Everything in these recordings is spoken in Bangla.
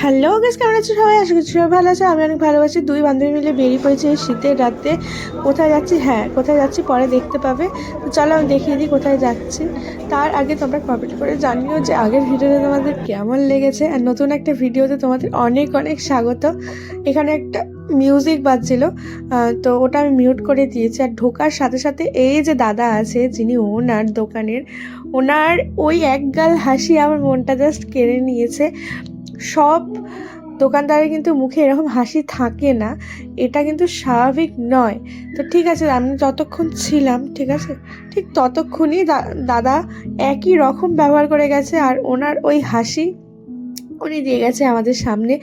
হ্যালো গাছ কেমন আছো সবাই? আশা করছি সবাই ভালো আছে। আমি অনেক ভালোবাসি। দুই বান্ধবী মিলে বেরিয়ে পড়েছি এই শীতের রাতে। কোথায় যাচ্ছি? হ্যাঁ কোথায় যাচ্ছি পরে দেখতে পাবে। তো চলো আমি দেখিয়ে দিই কোথায় যাচ্ছি। তার আগে তোমরা কমেন্ট করে জানিও যে আগের ভিডিওতে তোমাদের কেমন লেগেছে। আর নতুন একটা ভিডিওতে তোমাদের অনেক অনেক স্বাগত। এখানে একটা মিউজিক বাজছিল তো ওটা আমি মিউট করে দিয়েছি। আর ঢোকার সাথে সাথে এই যে দাদা আছে, যিনি ওনার দোকানের, ওনার ওই এক গাল হাসি আমার মনটা জাস্ট কেড়ে নিয়েছে। সব দোকানদারের কিন্তু মুখে এরকম হাসি থাকে না, এটা কিন্তু স্বাভাবিক নয়। তো ঠিক আছে, আমি যতক্ষণ ছিলাম, ঠিক আছে? ঠিক ততক্ষণই দাদা একই রকম ব্যবহার করে গেছে, আর ওনার ওই হাসি উনি দিয়ে গেছে আমাদের সামনে।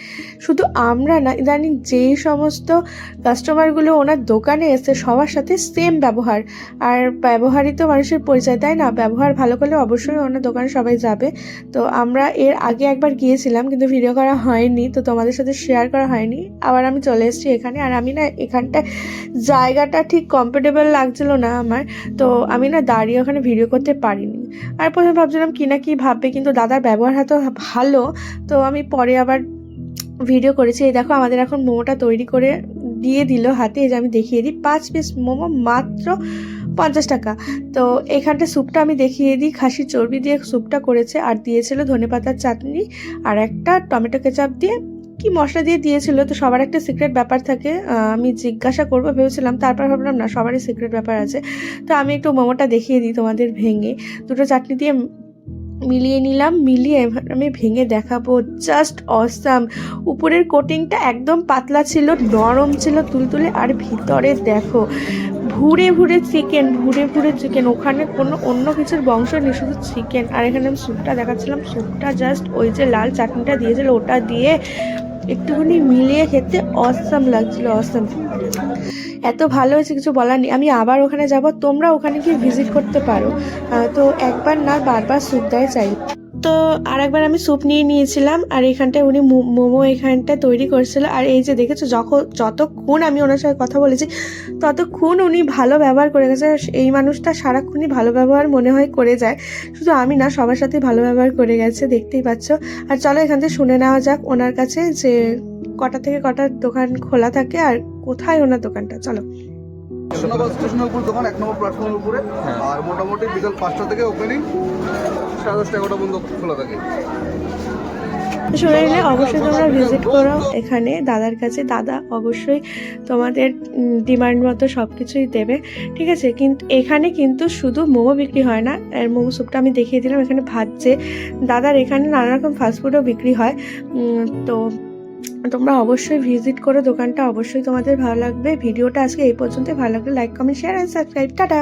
শুধু আমরা না, ইদানিং যেই সমস্ত কাস্টমারগুলো ওনার দোকানে এসে সবার সাথে সেম ব্যবহার। আর ব্যবহারই তো মানুষের পরিচয়, তাই না? ব্যবহার ভালো করলে অবশ্যই ওনার দোকানে সবাই যাবে। তো আমরা এর আগে একবার গিয়েছিলাম, কিন্তু ভিডিও করা হয়নি। তো তোমাদের সাথে শেয়ার করা হয়নি। আবার আমি চলে এসেছি এখানে। আর আমি না এখানটায় জায়গাটা ঠিক কমফোর্টেবল লাগছিল না আমার। তো আমি না দাঁড়িয়ে ওখানে ভিডিও করতে পারিনি। আর প্রথমে ভাবছিলাম কি না কি ভাববে, কিন্তু দাদার ব্যবহার এত ভালো, তো আমি পরে আবার ভিডিও করেছি। এই দেখো, আমাদের এখন মোমোটা তৈরি করে দিয়ে দিল হাতে। এই যে আমি দেখিয়ে দিই, পাঁচ পিস মোমো মাত্র পঞ্চাশ টাকা। তো এখানটা স্যুপটা আমি দেখিয়ে দিই খাসি চর্বি দিয়ে স্যুপটা করেছে। আর দিয়েছিল ধনেপাতার চাটনি আর একটা টমেটো কেচাপ দিয়ে কি মশলা দিয়ে দিয়েছিল? তো সবার একটা সিক্রেট ব্যাপার থাকে। আমি জিজ্ঞাসা করব, ভেবেছিলাম, তারপর ভাবলাম, না, সবারই সিক্রেট ব্যাপার আছে। তো আমি একটু মোমোটা দেখিয়ে দিই তোমাদের ভেঙে। দুটো চাটনি দিয়ে মিলিয়ে নিলাম, মিলিয়ে আমি ভেঙে দেখাবো। জাস্ট অসাম উপরের কোটিংটা একদম পাতলা ছিল, নরম ছিল, তুলতুলে। আর ভিতরে দেখো, ভুরে ভুরে চিকেন ভুরে ভুরে চিকেন ওখানে কোনো অন্য কিছুর বংশ নেই, শুধু চিকেন আর এখানে আমি স্যুপটা দেখাচ্ছিলাম। স্যুপটা জাস্ট ওই যে লাল চাটনিটা দিয়েছিল, ওটা দিয়ে একটুখানি মিলিয়ে খেতে অসাম লাগছিল অসাম এত ভালো হয়েছে, কিছু বলার নেই। আমি আবার ওখানে যাব, তোমরা ওখানে গিয়ে ভিজিট করতে পারো। তো একবার না, বারবার সুদ্দায় দেয় চাই। তো আর একবার আমি স্যুপ নিয়ে নিয়েছিলাম আর এখানটায় উনি মোমো এখানটায় তৈরি করেছিল। আর এই যে দেখেছ যখন যতক্ষণ আমি ওনার সাথে কথা বলেছি, ততক্ষণ উনি ভালো ব্যবহার করে গেছে। এই মানুষটা সারাক্ষণই ভালো ব্যবহার মনে হয় করে যায়। শুধু আমি না, সবার সাথে ভালো ব্যবহার করে গেছে, দেখতেই পাচ্ছ। আর চলো এখান থেকে শুনে নেওয়া যাক ওনার কাছে যে কটা থেকে কটা দোকান খোলা থাকে আর কোথায় ওনার দোকানটা। চলো। স্টেশনের উপর দোকান এক নম্বর প্ল্যাটফর্মের উপরে। আর মোটামুটি বিকাল পাঁচটা থেকে ওপেনিং সাড়ে দশটা এগারোটা পর্যন্ত খোলা থাকে। শুনে নিলে অবশ্যই তোমরা ভিজিট করো এখানে। দাদার কাছে দাদা অবশ্যই তোমাদের ডিমান্ড মতো সব কিছুই দেবে। ঠিক আছে? কিন্তু এখানে কিন্তু শুধু মোমো বিক্রি হয় না। এর মোমো স্যুপটা আমি দেখিয়ে দিলাম। এখানে ভাজছে দাদার এখানে নানা রকম ফাস্টফুডও বিক্রি হয়। তো তোমরা অবশ্যই ভিজিট করে দোকানটা অবশ্যই তোমাদের ভালো লাগবে। ভিডিওটা আজকে এই পর্যন্ত ভালো লাগলে like comment share and subscribe tata!